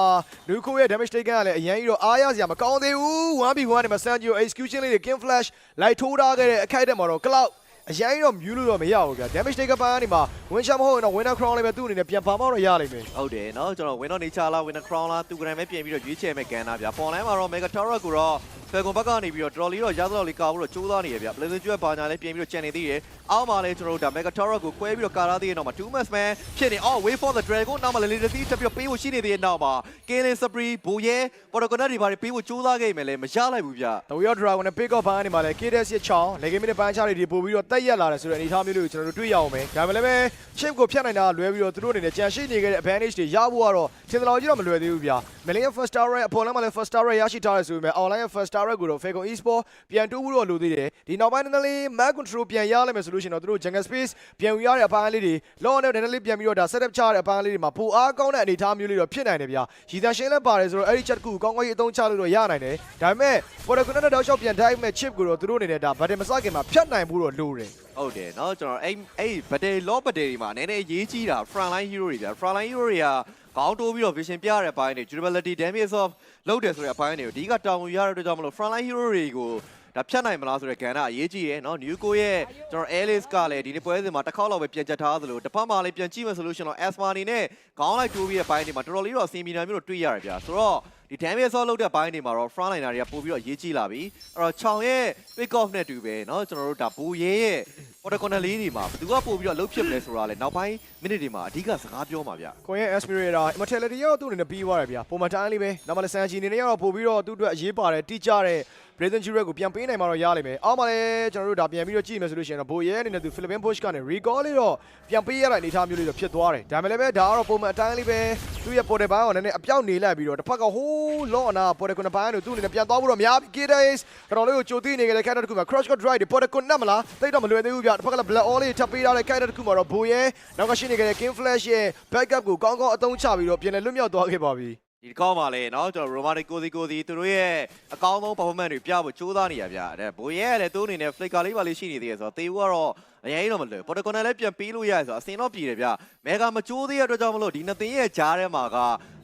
Nuko ရဲ့ damage taken ကလည်းအရန်ကြီးတော့အားရစရာမကောင်းသေးဘူး 1v1 နဲ့မှာ Sanjo execution လေးတွေ King Flash လိုက်ထိုးထားခဲ့တဲ့အခိုက်အတန့်မှာတော့ cloud အရင်တော့မြူးလို့တော့မရဘူးဗျာ damage taker ပိုင်းကနေမှာ win shot မဟုတ်ရင်တော့ winner crown လေးပဲသူ့အနေနဲ့ပြန်ပါမောက်တော့ရလိမ့်မယ် ဟုတ်တယ်เนาะကျွန်တော် win on nature လား win crown လားသူကလည်းပြင်ပြီးတော့ရွေးချယ်မဲ့ကန်တာဗျာပေါ်လိုင်းမှာတော့ mega tower ကိုတော့ Falcon ဘက်ကနေပြီးတော့တော်တော်လေးတော့ရသလောက်လေးကာဖို့တော့ကြိုးစားနေရဗျ Blazing ကျွတ်ဘာညာလေးပြင်ပြီးတော့ကြံနေသေးတယ်အောက်မှာလည်းကျွန်တော်တို့ဒါ mega tower ကိုကွဲပြီးတော့ကာလာသေးတဲ့နောက်မှာ two match man ဖြစ်နေအော် wait for the dragon နောက်မှာလည်း legacy တက်ပြီးတော့ပေးဖို့ရှိနေသေးတဲ့နောက်မှာ killing spree ဘူရဲ protocol တွေဘာတွေပေးဖို့ကြိုးစားခဲ့မယ်လဲမရလိုက်ဘူးဗျ တော်ရော dragon နဲ့ pick up ပိုင်းကနေမှာလည်း KDS ရဲ့ချောင်းလေဂိမ်းမီတဲ့ပိုင်းခြားတွေဒီပို့ပြီးတော့ တက်ရက်လာတယ်ဆိုတဲ့အနေအထားမျိုးလေးကိုကျွန်တော်တို့တွေ့ရအောင်မယ်ဒါပေမဲ့လည်း chip ကိုဖြတ်နိုင်တာလွဲပြီးတော့သူတို့အနေနဲ့ကြံရှိနေခဲ့တဲ့ advantage တွေရဖို့ကတော့ထင်သလောက်ကြီးတော့မလွယ်သေးဘူးဗျာ Million first star rate အပေါ်လမ်းမှာလည်း first star rate ရရှိထားတယ်ဆိုပေမဲ့ online ရဲ့ first star rate ကိုတော့ Falcon Esport ပြန်တိုးဖို့တော့လိုသေးတယ်ဒီနောက်ပိုင်းနည်းနည်းလေး map control ပြန်ရလိုက်မယ်ဆိုလို့ရှိရင်တော့သူတို့ jungle space ပြန်ယူရတဲ့အပိုင်းလေးတွေ law နဲ့နည်းနည်းလေးပြန်ပြီးတော့ဒါ setup ချရတဲ့အပိုင်းလေးတွေမှာပိုအားကောင်းတဲ့အနေအထားမျိုးလေးတော့ဖြစ်နိုင်တယ်ဗျာရည်တန်ရှင်းလည်းပါတယ်ဆိုတော့အဲ့ဒီ chat ကူကောင်းကောင်းကြီးအသုံးချလို့တော့ရနိုင်တယ်ဒါပေမဲ့ protocol နဲ့တော့ရှောက်ပြန် dive မဲ့ chip ကိုတော့သူတို့အနေနဲ့ဒါ button မစခင်မှာဖြတ်နိုင်ဖို့တော့လိုတယဟုတ်တယ်เนาะကျွန်တော်အဲ့အဲ့ battery low battery မှာနည်းနည်းရေးကြီးတာ front line hero တွေဗျ front line hero တွေကခေါင်းတိုးပြီးတော့ vision ပြရတဲ့ဘိုင်းတွေ durability damage of လောက်တယ်ဆိုတဲ့အပိုင်းတွေကိုအဓိကတောင်းဝင်ရတဲ့အတွက်ကြောင့်မလို့ front line hero တွေကို ဒါဖြတ်နိုင်မလားဆိုတဲ့ကဏ္ဍအရေးကြီးရယ်เนาะ new co ရဲ့ကျွန်တော် alice ကလည်းဒီနေ့ပွဲစဉ်မှာတစ်ခေါက်လောက်ပဲပြန်ချက်ထားသလိုတစ်ဖက်မှာလည်းပြန်ကြည့်မယ်ဆိုလို့ရှိရင်တော့ asma အနေနဲ့ခေါင်းလိုက်တိုးပြီးတဲ့ဘိုင်းတွေမှာတော်တော်လေးတော့အဆင်ပြေနေမျိုးတော့တွေ့ရတယ်ဗျာဆိုတော့ဒီ damage of လောက်တဲ့ဘိုင်းတွေမှာတော့ front liner တွေကပို့ပြီးတော့အရေးကြီးလာပြီအဲ့တော့ချောင်ရဲ့ pick off နဲ့တူပဲเนาะကျွန်တော်တို့ဒါဘူရဲရဲ့ protocol လေးတွေမှာဘယ်သူကပို့ပြီးတော့လှုပ်ဖြစ်မလဲဆိုတာလည်းနောက်ပိုင်းမိနစ်တွေမှာအဓိကစကားပြောမှာဗျ ကိုရဲ့ aspirator immortality ရောသူ့အနေနဲ့ပြီးသွားတယ်ဗျာပုံမှန်တိုင်းလေးပဲနောက်မှလည်း sanji အနေနဲ့ရောပို့ပြီးတော့သူ့အတွက်အရေးပါတယ်တိကျတဲ့ Brazen Jurek ကိုပြန်ပေးနိုင်မှာတော့ရလိမ့်မယ်အောက်မှာလည်းကျွန်တော်တို့ဒါပြန်ပြီးတော့ကြည့်မယ်ဆိုလို့ရှိရင်တော့ဘိုရဲအနေနဲ့သူ Philippine Push ကနေ recall လေးတော့ပြန်ပေးရတဲ့အနေအထားမျိုးလေးတော့ဖြစ်သွားတယ်ဒါပေမဲ့လည်းပဲဒါကတော့ပုံမှန်အတိုင်းလေးပဲသူ့ရဲ့ portal ဘိုင်းကိုနည်းနည်းအပြောက်နေလိုက်ပြီးတော့တစ်ဖက်ကဟိုးလော့အနာ portal ကွန်ဘိုင်းကိုသူ့အနေနဲ့ပြန်သွားဖို့တော့များပြီ Kidays တော်တော်လေးကိုကြိုသိနေကြတဲ့ character တစ်ခုမှာ crush got drive တွေ portal ကွန်နတ်မလားတိတ်တော့မလွယ်သေးဘူးဗျတစ်ဖက်ကလည်း black all လေးထပ်ပေးထားတဲ့ character တစ်ခုမှာတော့ဘိုရဲနောက်ကရှိနေကြတဲ့ King Flash ရဲ့ backup ကိုကောင်းကောင်းအသုံးချပြီးတော့ပြန်လည်လွတ်မြောက်သွားခဲ့ပါပြီ ဒီကောင်းပါလေเนาะကျွန်တော် romantic ကိုစီကိုစီသူတို့ရဲ့အကောင်းဆုံး performance တွေပြဖို့ကြိုးစားနေရဗျအဲဘိုရဲကလည်းသူ့အနေနဲ့ flicker လေးပါလေးရှိနေသေးတယ်ဆိုတော့တေဦးကတော့ အရင်တော့မလွယ်ပေါ်တကွန်နယ်လည်းပြန်ပေးလို့ရတယ်ဆိုတော့အစင်တော့ပြည်တယ်ဗျမဲဂါမချိုးသေးတဲ့အတွက်ကြောင့်မလို့ဒီနှစ်သင်းရဲ့ကြားထဲမှာက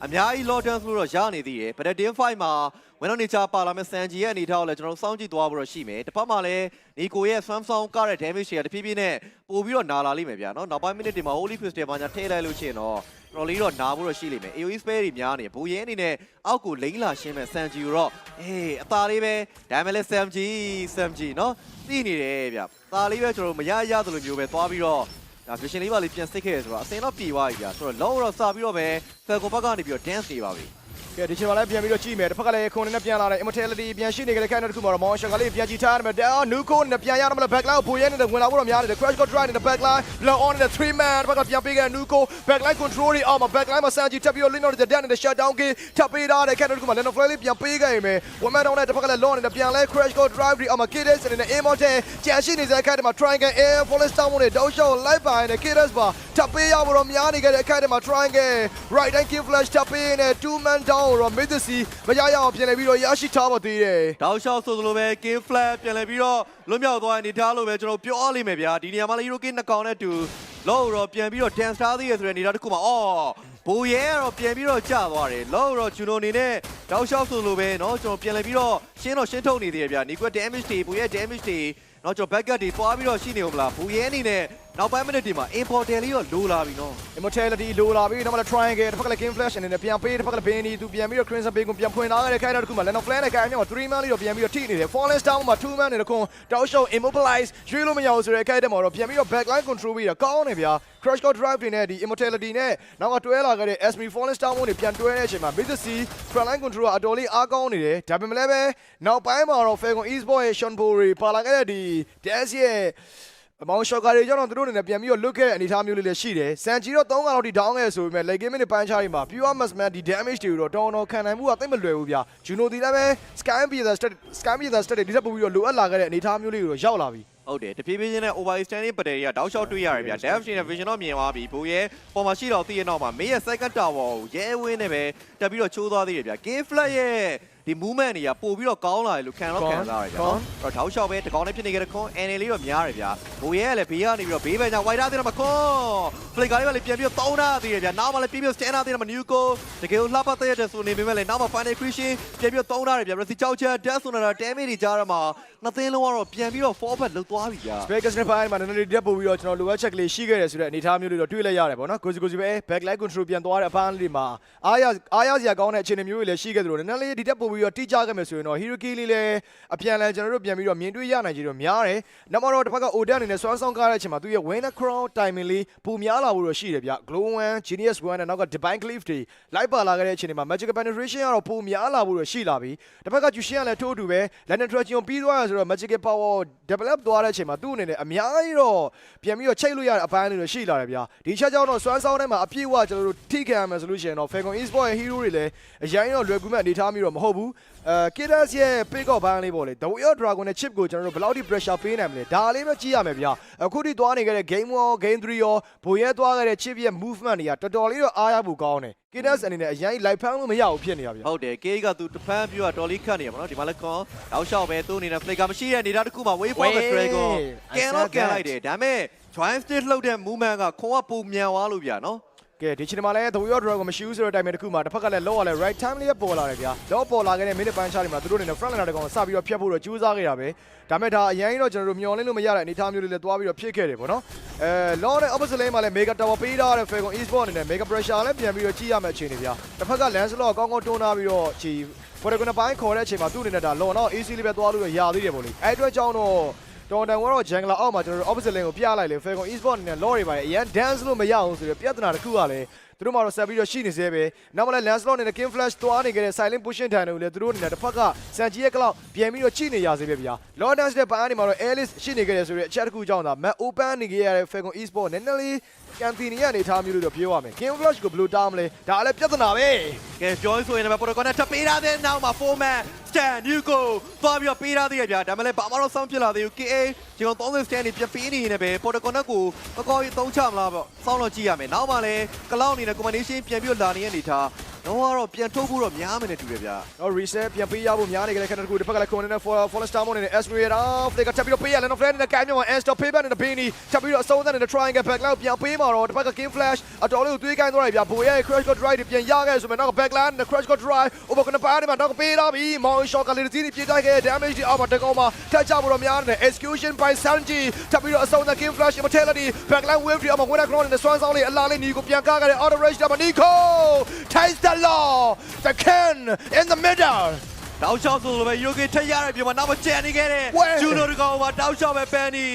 အများကြီး low dance လို့တော့ရနေသေးတယ်ဗတ်တင်5မှာဝင်တော့နေချာပါလာမယ့်စန်ဂျီရဲ့အနေထားကိုလည်းကျွန်တော်စောင့်ကြည့်သွားဖို့တော့ရှိမယ်တစ်ဖက်မှာလည်းနီကိုရဲ့ Samsung ကတဲ့ damage တွေကတဖြည်းဖြည်းနဲ့ပို့ပြီးတော့နာလာလိမ့်မယ်ဗျာနော်နောက်ပိုင်းမိနစ်တွေမှာ Holy Crystal ဘာညာထည့်လိုက်လို့ရှိရင်တော့တော်လေးတော့နားဖို့တော့ရှိလိမ့်မယ် AOE spare တွေများနေဘူရဲအနေနဲ့အောက်ကိုလိမ့်လာရှင်းမဲ့ Sanji ကိုတော့အေးအသာလေးပဲဒါမှမဟုတ် Sanji Sanji နော်သိနေတယ်ဗျ။သာလေးပဲကျွန်တော်တို့မရရသလိုမျိုးပဲသွားပြီးတော့ဒါ vision လေးပါလေးပြန်စိတ်ခဲ့ရဆိုတော့အစင်တော့ပြေသွားပြီဗျာ။ဆိုတော့ low တော့စပြီးတော့ပဲ Falcon ဘက်ကနေပြီးတော့ dance နေပါပြီ။ ကဲဒီချိန်မှာလည်းပြန်ပြီးတော့ကြည့်မယ်တစ်ဖက်ကလည်းခွန်နဲ့ပြန်လာတဲ့ immortality ပြန်ရှိနေကြတဲ့ character တစ်ခုမှာတော့ motion ကလေးပြန်ကြည့်ထားတယ်ဒါ new code နဲ့ပြန်ရတော့မလား backline ကိုပိုရဲနေတဲ့ဝင်လာဖို့တော့များနေတယ် crash got drive နေတဲ့ backline blow on နေတဲ့ three man တစ်ဖက်ကပြန်ပေးခဲ့တဲ့ new code backline control တွေအောက်မှာ backline မှာ sanji ထပ်ပြီးတော့ link တော့တဲ့ dead နေတဲ့ shutdown key ထပ်ပေးထားတဲ့ character တစ်ခုမှာ leno flare လေးပြန်ပေးခဲ့ရင်ပဲ one man down နဲ့တစ်ဖက်ကလည်း law နေတဲ့ပြန်လဲ crash got drive တွေအောက်မှာ kids နေတဲ့ immortal ကြံရှိနေတဲ့ character မှာ triangle air police town နဲ့ down show live by နဲ့ kids ပါထပ်ပေးရဖို့တော့များနေခဲ့တဲ့ character မှာ triangle right and king flash ထပ်ပေးနေ two man down တော့ mid the sea မရရအောင်ပြန်လဲပြီးတော့ရရှိထားပါသေးတယ် တောက်လျှောက်ဆိုသလိုပဲ game flat ပြန်လဲပြီးတော့လွတ်မြောက်သွားတဲ့အနေထားလို့ပဲကျွန်တော်ပြောရလိမ့်မယ်ဗျာဒီနေရာမှာလည်း Hero King နှစ်ကောင်နဲ့တူလောတော့ပြန်ပြီးတော့ dance ထားသေးရဆိုတဲ့အနေထားတစ်ခုမှာအော်ဘိုရဲကတော့ပြန်ပြီးတော့ကျသွားတယ်လောတော့ဂျူနိုအနေနဲ့တောက်လျှောက်ဆိုလိုပဲเนาะကျွန်တော်ပြန်လဲပြီးတော့ရှင်းတော့ရှင်းထုတ်နေသေးတယ်ဗျာနီကွက် damage တွေဘိုရဲ damage တွေเนาะကျွန်တော် backup တွေပွားပြီးတော့ရှိနေဦးမလားဘိုရဲအနေနဲ့ နောက်ပိုင်းမိနစ်ဒီမှာ importer လေးတော့လိုလာပြီနော် immortality လိုလာပြီနောက်မှလည်း triangle တစ်ဖက်ကလည်း game flash အနေနဲ့ပြန်ပေးတစ်ဖက်ကလည်း Benny သူပြန်ပြီးတော့ crimson bay ကိုပြန်ဖွင့်လာတဲ့ခိုင်တာတစ်ခုမှာ Lennon Flan နဲ့ခိုင်အမြောက်3 man လေးတော့ပြန်ပြီးတော့ထိနေတယ် fallen down မှာ2 man နဲ့တခွန် down show immobilize ရွေးလို့မရဘူးဆိုတဲ့ခိုင်တဲ့မှာတော့ပြန်ပြီးတော့ backline control ပြီးတော့ကောင်းနေဗျာ crash core drive တွေနဲ့ဒီ immortality နဲ့နောက်ကတွဲလာခဲ့တဲ့ SB fallen down တွေပြန်တွဲတဲ့အချိန်မှာ Mr. C frontline control ကအတော်လေးအားကောင်းနေတယ်ဒါပေမဲ့လည်းပဲနောက်ပိုင်းမှာတော့ Falcon Esport ရဲ့ Sean Bory ပါလာခဲ့တဲ့ဒီ DS ရဲ့ အမောင်ရှော့ကာတွေကျွန်တော်တို့အနေနဲ့ပြန်ပြီးတော့လွတ်ခဲ့တဲ့အနေအထားမျိုးလေးလည်းရှိတယ်။စန်ဂျီတော့3ကောင်လောက်ထိ down ခဲ့ဆိုပေမဲ့ late game နဲ့ပိုင်းခြားတွေမှာ pure musman ဒီ damage တွေကိုတော့တော်တော်ခံနိုင်မှုကသိပ်မလွယ်ဘူးဗျာ။ Juno ဒီလည်းပဲ Sky Beather stat Sky Beather stat တွေဒီထက်ပိုပြီးတော့လိုအပ်လာခဲ့တဲ့အနေအထားမျိုးလေးကိုတော့ရောက်လာပြီဟုတ်တယ်တဖြည်းဖြည်းချင်းနဲ့ overextending battery ကတောက်လျှောက်တွေ့ရတယ်ဗျာ dash နဲ့ vision တော့မြင်သွားပြီဘိုးရဲ့ပေါ်မှာရှိတော့သိရတော့မှာမင်းရဲ့ second tower ကိုရဲဝင်းနဲ့ပဲတက်ပြီးတော့ချိုးသွားသေးတယ်ဗျာ game flat ရဲ့ ဒီ movement တွေကပို့ပြီးတော့ကောင်းလာတယ်လို့ခံတော့ခံစားရတယ်ဗျာကောင်းအဲ့တော့ထောက်လျှောက်ပဲတကောင်နဲ့ဖြစ်နေကြတဲ့ခွန် NA လေးတော့များတယ်ဗျာဘိုးရဲကလည်းဘေးကနေပြီးတော့ဘေးဘက်ကြောင့် wide သေးတယ်မှာခွန် play ကလေးကလည်းပြန်ပြီးတော့တောင်းတာသေးတယ်ဗျာနောက်မှလည်းပြန်ပြီးတော့ stand သေးတယ်မှာ new goal တကယ်လို့လှပတဲ့တဲ့ဆိုနေပေမဲ့လည်းနောက်မှ final creation ပြန်ပြီးတော့တောင်းတာတယ်ဗျာ Resi ကြောက်ချက် death ဆိုတာ damage တွေကြားရမှာနှစ်သင်းလုံးကတော့ပြန်ပြီးတော့ forward လောက်သွားပြီဗျာ Vegas နဲ့ပိုင်းမှာနည်းနည်းလေးတက်ပို့ပြီးတော့ကျွန်တော်လိုအပ်ချက်ကလေးရှိခဲ့တယ်ဆိုတဲ့အနေအထားမျိုးလေးတော့တွေ့လိုက်ရတယ်ပေါ့နော်ကိုစီကိုစီပဲ backlight control ပြန်သွားတဲ့အပန်းလေးမှာအားရအားရစရာကောင်းတဲ့အခြေအနေမျိုးတွေလည်းရှိခဲ့သလိုနည်းနည်းလေးဒီတက်ပို့ပြီးတော့တိကျခဲ့မယ်ဆိုရင်တော့ Hero Key လေးလည်းအပြန်လည်ကျွန်တော်တို့ပြန်ပြီးတော့မြင်တွေ့ရနိုင်ကြတော့များတယ်။နောက်မှတော့တစ်ဖက်က Odin အနေနဲ့စွမ်းဆောင်ကားတဲ့အချိန်မှာသူရဲ့ Winner Crown timing လေးပုံများလာဖို့တော့ရှိတယ်ဗျ။ Glow 1 Genius 1နဲ့နောက်က Divine Cleave တွေလိုက်ပါလာခဲ့တဲ့အချိန်တွေမှာ Magical Penetration ကတော့ပုံများလာဖို့တော့ရှိလာပြီ။တစ်ဖက်က Jushin ကလည်းထိုးအတူပဲ London Traction ပြီးသွားရဆိုတော့ Magical Power develop သွားတဲ့အချိန်မှာသူ့အနေနဲ့အများကြီးတော့ပြန်ပြီးတော့ချိတ်လို့ရတဲ့အပိုင်းတွေတော့ရှိလာတယ်ဗျာဒီချက်ကြောင့်တော့စွမ်းဆောင်ထဲမှာအပြည့်အဝကျွန်တော်တို့ထိခံရမယ်ဆိုလို့ရှိရင်တော့ Falcon Esport ရဲ့ hero တွေလည်းအရင်တော့လွယ်ကူမဲ့အနေထားမျိုးတော့မဟုတ်ဘူးအဲ Kidas ရဲ့ pick up ဘန်းလေးပေါ့လေ The Warrior Dragon နဲ့ chip ကိုကျွန်တော်တို့ဘယ်လောက်ထိ pressure ပေးနိုင်မလဲဒါလေးပဲကြည့်ရမယ်ဗျာအခုထိသွားနေခဲ့တဲ့ game 1 game 3ရောဘိုရဲသွားခဲ့တဲ့ chip ရဲ့ movement တွေကတော်တော်လေးတော့အားရဖို့ကောင်းတယ် Kidas အနေနဲ့အရင်လိုက်ဖမ်းလို့မရဘူးဖြစ်နေတာဗျာဟုတ်တယ် KA ကသူတဖန်ပြူကတော်လေးခတ်နေရပါတော့ဒီမှာလည်းခွန်တောက်လျှောက်ပဲသူ့အနေနဲ့ flicker မရှိတဲ့အနေထားတစ်ခုမှာ wave for the dragon ကန်တော့ကန်လိုက်တယ်ဒါပေမဲ့ join stick လှုပ်တဲ့ movement ကခွန်ကပုံမြန်သွားလို့ဗျာနော် ကဲဒီချိန်မှာလည်း The Warrior Dragon မရှိဘူးဆိုတဲ့အတိုင်းပဲတစ်ခုမှာတစ်ဖက်ကလည်း low ကလည်း right time လေးပေါ်လာတယ်ဗျာ low ပေါ်လာခဲ့တဲ့ minute ပိုင်းချားတွေမှာသူတို့အနေနဲ့ front liner တကောင်စပြီးတော့ဖြတ်ဖို့တော့ကြိုးစားခဲ့တာပဲဒါမဲ့ဒါအရင်တော့ကျွန်တော်တို့မျောလင်းလို့မရတဲ့အနေအထားမျိုးလေးလည်းသွားပြီးတော့ဖြစ်ခဲ့တယ်ပေါ့နော်အဲ low နဲ့ opposite lane မှာလည်း mega tower ပေးထားတဲ့ Falcon Esport အနေနဲ့ mega pressure လည်းပြန်ပြီးတော့ကြည့်ရမယ့်အခြေအနေဗျာတစ်ဖက်က Lancelot ကောင်းကောင်းတွန်းထားပြီးတော့ချီ Falcon ပိုင်းခေါ်တဲ့အချိန်မှာသူ့အနေနဲ့ဒါ low တော့ AC လေးပဲသွားလို့ရသေးတယ်ပေါ့လေအဲ့အတွက်ကြောင့်တော့ တော်တန်ဝါတော့ Jungler အောက်မှာကျွန်တော်တို့ opposite lane ကိုပြလိုက်လေ Falcon Esport အနေနဲ့ law တွေပါတယ်အရင် dance လို့မရအောင်ဆိုပြီးပြဿနာတစ်ခုကလည်းသူတို့မှာတော့ဆက်ပြီးတော့ရှိနေသေးပဲနောက်မှလည်း Lancelot အနေနဲ့ King Flash သွားနေခဲ့တဲ့ Silent Pushing တန်တွေကိုလည်းသူတို့အနေနဲ့တစ်ဖက်ကစန်ကြီးရဲ့ကလောက်ပြန်ပြီးတော့ချိနေရစေပဲဗျာ Law Dance တဲ့ပိုင်းအနေမှာတော့ Alice ရှိနေခဲ့တယ်ဆိုတဲ့အချက်တစ်ခုကြောင့်ဒါ Map Open နေခဲ့ရတဲ့ Falcon Esport နည်းနည်းလေး ကန်တီနီရဲ့အနေထားမျိုးလို့တော့ပြောရမယ် King Flash ကိုဘယ်လိုတောင်းမလဲဒါလည်းပြဿနာပဲကဲပြောရင်ဆိုရင်လည်း protocol နဲ့ထပ်ပေးထားတဲ့နောက်မှာ format stand new go သွားပြီးတော့ပေးထားသေးရဗျာဒါမှလည်းဘာမှတော့စောင့်ဖြစ်လာသေးဘူး KA ဒီကောင်30 stand တွေပြပေးနေနေပဲ protocol နဲ့ကိုအကောကြီးသုံးချမလားပေါ့စောင့်တော့ကြည့်ရမယ်နောက်မှလည်းကလောက်အနေနဲ့ combination ပြန်ပြီးတော့လာနေတဲ့အနေထား တော့ကတော့ပြန်ထုတ်ဖို့တော့များမယ်နဲ့တူတယ်ဗျာတော့ reset ပြန်ပေးရဖို့များနေကြတဲ့ခဏတစ်ခုတစ်ဖက်ကလည်း corner နဲ့ for for star mode နဲ့ Astro ရတာ flick ကတက်ပြီးတော့ပေးရလဲနော် flash နဲ့ကိုင်းမြောင်း and stop payback နဲ့ Beanie တက်ပြီးတော့အဆုံးသတ်နေတဲ့ triangle back line ပြန်ပေးမှာတော့တစ်ဖက်က king flash အတော်လေးကိုတွေးကိုင်းသွားတယ်ဗျာဘိုရဲ့ crash got drive ပြန်ရခဲ့ဆိုမှနောက်က back line နဲ့ crash got drive over ကနပါးနဲ့မှာတော့ပေးတော့ပြီ mountain shot ကလေးစီးပြေးတိုက်ခဲ့ damage ဒီအောက်မှာတကောင်မှာထက်ချဖို့တော့များနေတယ် execution by Sanji တက်ပြီးတော့အဆုံးသတ် king flash immortality back line wave ဒီအောက်မှာ winner crown နဲ့ swan sound လေးအလားလေးညီကိုပြန်ကားခဲ့တဲ့ auto rush မှာ Nico taste the law the can in the middle တောက်လျှောက်ဆိုလိုပဲ Yogi ထက်ရတဲ့ပြင်မှာနောက်မကျန်နေခဲ့တဲ့ဝဲဂျူနိုတကောင်မှာတောက်လျှောက်ပဲပန်နီ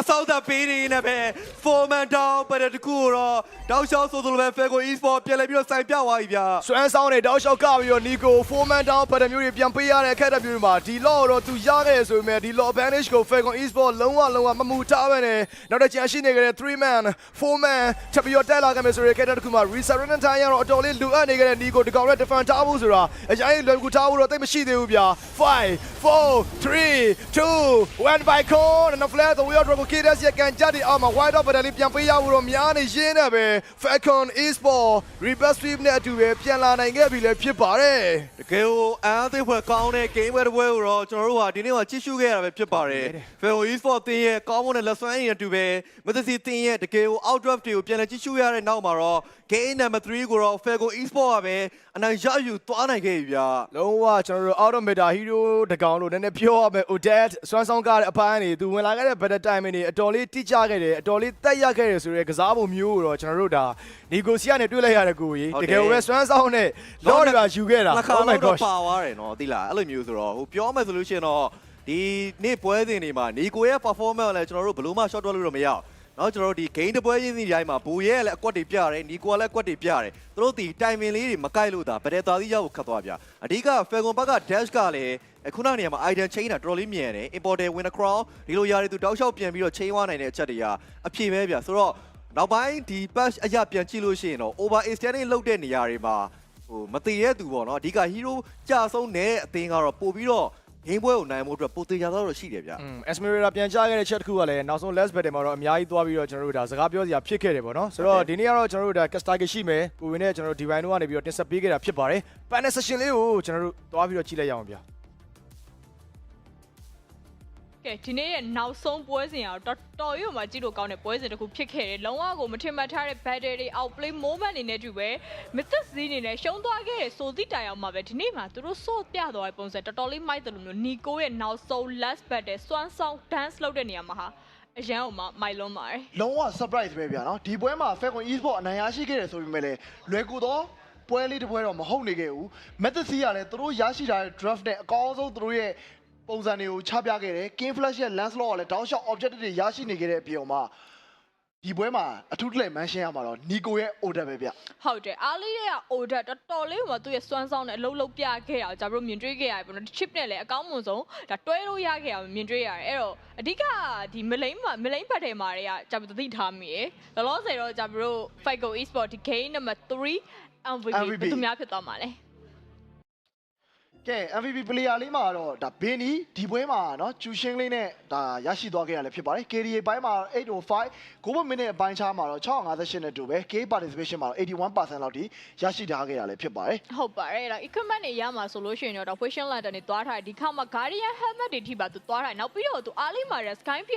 အဆောက်အသက်ပေးနေနေပဲ foreman down ပဲတကူတော့တောက်လျှောက်ဆိုလိုပဲ Falcon Esport ပြန်လဲပြီးတော့စိုင်ပြသွားပြီဗျာစွမ်းဆောင်နေတောက်လျှောက်ကပြီးတော့နီကို4 man down ပတ်တဲ့မျိုးတွေပြန်ပေးရတဲ့အခက်အခဲမျိုးတွေမှာဒီ law တော့သူရခဲ့ဆိုပေမဲ့ဒီ law advantage ကို Falcon Esport လုံးဝလုံးဝမမူထားပဲနဲ့နောက်တစ်ချန်ရှိနေခဲ့တဲ့3 man 4 man ချက်ပြီးတော့တက်လာခဲ့မယ်ဆိုတဲ့အခက်အခဲတစ်ခုမှာ resurrender time ရတော့အတော်လေးလူအပ်နေခဲ့တဲ့နီကိုဒီကောင်နဲ့ defend ထားဖို့ဆိုတာအရင်လွယ်ကူထားဖို့တော့တိတ်မရှိသေးဘူးဗျာ5 4 3 2 1 by con နဲ့ flash the wheel drop ကို KDS ရကန်ကြတဲ့အောက်မှာ wide up ပတ်တယ်လေးပြန်ပေးရဖို့တော့များနေရင်းနဲ့ပဲ Falcon Esport reverse sweep နဲ့အတူပဲပြန်လာနိုင်ခဲ့ပြီလည်းဖြစ်ပါတယ်တကယ်ကိုအန်သေးဖွဲ့ကောင်းတဲ့ game ဝဲတစ်ပွဲကိုတော့ကျွန်တော်တို့ဟာဒီနေ့ကကြည့်ရှုခဲ့ရတာပဲဖြစ်ပါတယ် Falcon Esport တင်းရဲ့ကောင်းမွန်တဲ့လက်စွမ်းရည်နဲ့တူပဲမသစီတင်းရဲ့တကယ်ကို out draft တွေကိုပြန်လည်ကြည့်ရှုရတဲ့နောက်မှာတော့ game number 3ကိုတော့ Falcon Esport ကပဲအနိုင်ရယူသွားနိုင်ခဲ့ပြီဗျာလုံးဝကျွန်တော်တို့ out of meta hero တကောင်လို့နည်းနည်းပြောရမယ် Odet စွမ်းဆောင်ကားတဲ့အပိုင်းနေသူဝင်လာခဲ့တဲ့ better time နေအတော်လေးတိကျခဲ့တယ်အတော်လေးတက်ရခဲ့တယ်ဆိုရဲကစားပုံမျိုးကိုတော့ကျွန်တော်တို့ဒါ negotiate နဲ့တွေ့လိုက်ရတဲ့ကိုကြီးတကယ်ကိုပဲစွမ်းဆောင်နဲ့ law တွေကယူခဲ့တာနှစ်ခါ oh my တော့ gosh ပါသွားတယ်နော်သိလားအဲ့လိုမျိုးဆိုတော့ဟိုပြောမယ်ဆိုလို့ရှိရင်တော့ဒီနေ့ပွဲစဉ်တွေမှာနီကိုရဲ့ performance ကိုလည်းကျွန်တော်တို့ဘယ်လို့မှ short တွက်လို့တော့မရ အောင်နော်ကျွန်တော်တို့ဒီ game တစ်ပွဲချင်းစီတိုင်းမှာဘူရဲလည်းအကွက်တွေပြတယ်နီကိုကလည်းအကွက်တွေပြတယ်သူတို့ဒီ timing လေးတွေမကိုက်လို့ဒါဗတဲ့သားသီးရောက်ခတ်သွားဗျာအဓိက Falcon ဘက်က dash ကလည်းအခုနောက်နေရာမှာ item chain တာတော်တော်လေးမြန်တယ် importer win a crown ဒီလိုຢာတွေသူတောက်လျှောက်ပြန်ပြီးတော့ chain ဝနိုင်တဲ့အချက်တွေကအဖြေပဲဗျာဆိုတော့နောက်ပိုင်းဒီ patch အရာပြန်ကြည့်လို့ရှိရင်တော့ over extending လောက်တဲ့နေရာတွေမှာဟိုမတည်တဲ့သူပေါ့နော်အဓိက hero ကြာဆုံးနေတဲ့အသင်းကတော့ပို့ပြီးတော့ ဂိမ်းပွဲကိုနိုင်မှုအတွက်ပိုသေးကြတော့ရှိတယ်ဗျ อืม Esmeralda ပြန်ကြားခဲ့တဲ့ချက်တစ်ခုကလည်းနောက်ဆုံး last battle မှာတော့အများကြီးသွားပြီးတော့ကျွန်တော်တို့ဒါစကားပြောစရာဖြစ်ခဲ့တယ်ပေါ့နော်ဆိုတော့ဒီနေ့ကတော့ကျွန်တော်တို့ဒါ cast target ရှိမယ်ကိုဝင်နဲ့ကျွန်တော်တို့ divine တို့ကနေပြီးတော့တင်ဆက်ပေးခဲ့တာဖြစ်ပါတယ် panel session လေးကိုကျွန်တော်တို့သွားပြီးတော့ကြည့်လိုက်ရအောင်ဗျာ ကဲဒီနေ့ရဲ့နောက်ဆုံးပွဲစဉ်ကတော့တော်တော်ရွမှကြည့်လို့ကောင်းတဲ့ပွဲစဉ်တစ်ခုဖြစ်ခဲ့တယ်လုံးဝကိုမထင်မှတ်ထားတဲ့ battle တွေ outplay moment အနေနဲ့တူပဲ mythic z အနေနဲ့ရှုံးသွားခဲ့တဲ့ဆိုသည့်တိုင်အောင်မှာပဲဒီနေ့မှာသူတို့စော့ပြသွားတဲ့ပုံစံတော်တော်လေးမိုက်တယ်လို့မျိုး Nico ရဲ့နောက်ဆုံး last battle စွမ်းဆောင် dance လုပ်တဲ့နေရာမှာဟာအရန်အောင်မှမိုက်လွန်းပါတယ်လုံးဝ surprise ပဲဗျာနော်ဒီပွဲမှာ Falcon Esport အနိုင်ရရှိခဲ့တယ်ဆိုပေမဲ့လည်းလွယ်ကူတော့ပွဲလေးတစ်ပွဲတော့မဟုတ်နေခဲ့ဘူး Method C ကလည်းသူတို့ရရှိထားတဲ့ draft နဲ့အကောင်းဆုံးသူတို့ရဲ့ ပုံစံတွေကိုချပြခဲ့တယ် King Flash ရဲ့ Lancelot ကလည်း down shot objective တွေရရှိနေခဲ့တဲ့အပြင်မှာဒီပွဲမှာအထူးတလဲ mention ရမှာတော့ Nico ရဲ့ order ပဲဗျဟုတ်တယ်အားလေးရဲ့ order တော်တော်လေးကသူ့ရဲ့စွမ်းဆောင်တဲ့အလုပ်လုပ်ပြခဲ့တာကိုကျွန်တော်တို့မြင်တွေ့ခဲ့ရတယ်ပေါ့နော် chip နဲ့လည်းအကောင်းမွန်ဆုံးဒါတွဲလို့ရခဲ့အောင်မြင်တွေ့ရတယ်အဲ့တော့အဓိကဒီမလိမ့်မှာမလိမ့်ဖတ်ထဲမှာတွေကကျွန်တော်တို့သိထားမိရယ်လောလောဆယ်တော့ကျွန်တော်တို့ Figo Esport ဒီ game number 3 MVP MVP ဘယ်သူများဖြစ်သွားမှာလဲ ကဲ MVP player လေးမှာတော့ဒါဘင်းနီဒီပွဲမှာเนาะကျူရှင်းလေးနဲ့ဒါရရှိသွားခဲ့ရလဲဖြစ်ပါတယ် KDA ဘိုင်းမှာ805 9 minute အပိုင်းခြားမှာတော့658နဲ့တူပဲ K participation မှာတော့81%လောက်ထိရရှိထားခဲ့ရလဲဖြစ်ပါတယ် ဟုတ်ပါတယ်အဲ့တော့ equipment တွေရမှာဆိုလို့ရှိရင်တော့ fashion lantern တွေသွားထားတယ်ဒီခါမှာ Guardian helmet တွေထိပါသူသွားထားတယ်နောက်ပြီးတော့သူအားလေးမှာ Sky